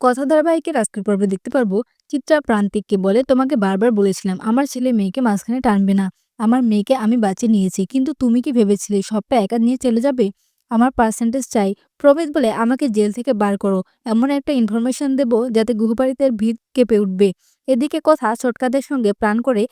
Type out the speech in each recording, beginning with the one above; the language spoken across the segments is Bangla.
কথা ধারাবাহিকের আজকের পর্বে দেখতে পারব, চিত্রা প্রান্তিককে বলে, তোমাকে বারবার বলেছিলাম, আমার ছেলে মেয়েকে মাঝখানে টানবে না। আমার মেয়েকে আমি বাঁচিয়ে নিয়েছি, কিন্তু তুমি কি ভেবেছিলে সবটা একা নিয়ে চলে যাবে? আমার পার্সেন্টেজ চাই। প্রবেশ বলে, আমাকে জেল থেকে বার করো। এমন একটা ইনফরমেশন দেব যাতে গুহবাড়িতে ভিড় কেঁপে উঠবে। এদিকে কথা ছোটকাদের সঙ্গে প্রাণ করে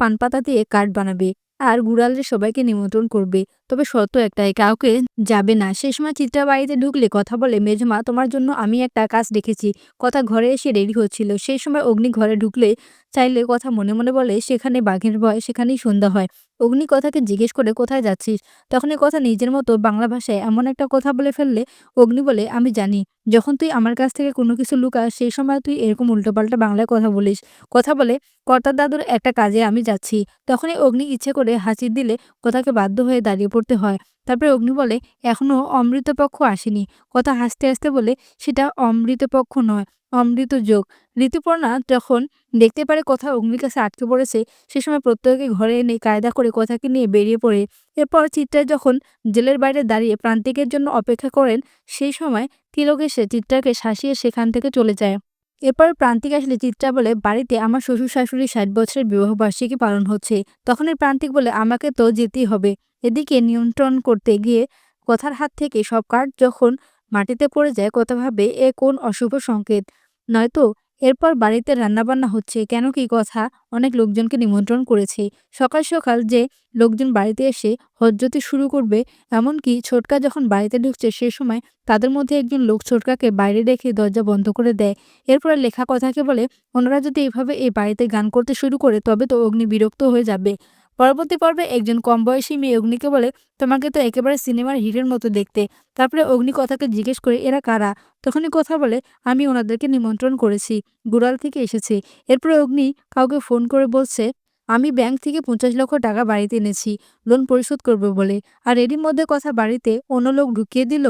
পানপাতা দিয়ে কার্ড বানাবে, আর গুড়ালের সবাইকে নিমন্ত্রণ করবে। তবে শর্ত একটাই, কাউকে যাবে না। সেই সময় চিত্রা বাড়িতে ঢুকলে কথা বলে, মেজমা, তোমার জন্য আমি একটা কাজ দেখেছি। কথা ঘরে এসে রেডি হচ্ছিল। সেই সময় অগ্নি ঘরে ঢুকলে চাইলে কথা মনে মনে বলে, সেখানে বাঘের ভয়, সেখানেই সন্ধ্যা হয়। অগ্নি কথাকে জিজ্ঞেস করে, কোথায় যাচ্ছিস? তখন কথা নিজের মতো বাংলা ভাষায় এমন একটা কথা বলে ফেললে, অগ্নি বলে, আমি জানি। যখন তুই আমার কাছ থেকে কোনো কিছু লুকাস, সেই সময় তুই এরকম উল্টোপাল্টা বাংলায় কথা বলিস। কথা বলে, কর্তার দাদুর একটা কাজে আমি যাচ্ছি। তখনই অগ্নি ইচ্ছে করে হাসি দিলে কথাকে বাধ্য হয়ে দাঁড়িয়ে পড়তে হয়। তারপরে অগ্নি বলে, এখনও অমৃতপক্ষ আসেনি। কথা হাসতে হাসতে বলে, সেটা অমৃতপক্ষ নয়, অমৃত যোগ। ঋতুপর্ণা যখন দেখতে পারে কথা অগ্নির কাছে আটকে পড়েছে, সে সময় প্রত্যেকে ঘরে এনে কায়দা করে কথাকে নিয়ে বেরিয়ে পড়ে। এরপর চিত্রা যখন জেলের বাইরে দাঁড়িয়ে প্রান্তিকের জন্য অপেক্ষা করেন, সেই সময় তিলক এসে চিত্রাকে শাসিয়ে সেখান থেকে চলে যায়। এরপর প্রান্তিক আসলে চিত্রা বলে, বাড়িতে আমার শ্বশুর শাশুড়ি ষাট বছরের বিবাহবার্ষিকী পালন হচ্ছে। তখনের প্রান্তিক বলে, আমাকে তো যেতেই হবে। এদিকে নিয়ন্ত্রণ করতে গিয়ে কথার হাত থেকে সব কার্ড যখন মাটিতে পড়ে যায়, কথা ভাবে, এ কোন অশুভ সংকেত? নয়তো এরপর বাড়িতে রান্নাবান্না হচ্ছে। কেন কি কথা? অনেক লোকজনকে নিমন্ত্রণ করেছে। সকাল সকাল যে লোকজন বাড়িতে এসে হজ্জতি শুরু করবে, এমনকি ছোটকা যখন বাড়িতে ঢুকছে সে সময় তাদের মধ্যে একজন লোক ছোটকাকে বাইরে রেখে দরজা বন্ধ করে দেয়। এরপরে লেখা কথাকে বলে ওনারা যদি এভাবে এই বাড়িতে গান করতে শুরু করে, তবে তো অগ্নি বিরক্ত হয়ে যাবে। পরবর্তী পর্বে একজন কম বয়সী মেয়ে অগ্নিকে বলে, তোমাকে তো একেবারে সিনেমার হিরের মতো দেখতে। তারপরে অগ্নি কথাকে জিজ্ঞেস করে, এরা কারা? তখনই কথা বলে, আমি ওনাদেরকে নিমন্ত্রণ করেছি, গুড়াল থেকে এসেছে। এরপরে অগ্নি কাউকে ফোন করে বলছে, আমি ব্যাংক থেকে পঞ্চাশ লক্ষ টাকা বাড়িতে এনেছি, লোন পরিশোধ করবে বলে। আর এরই মধ্যে কথা বাড়িতে অন্য লোক ঢুকিয়ে দিল।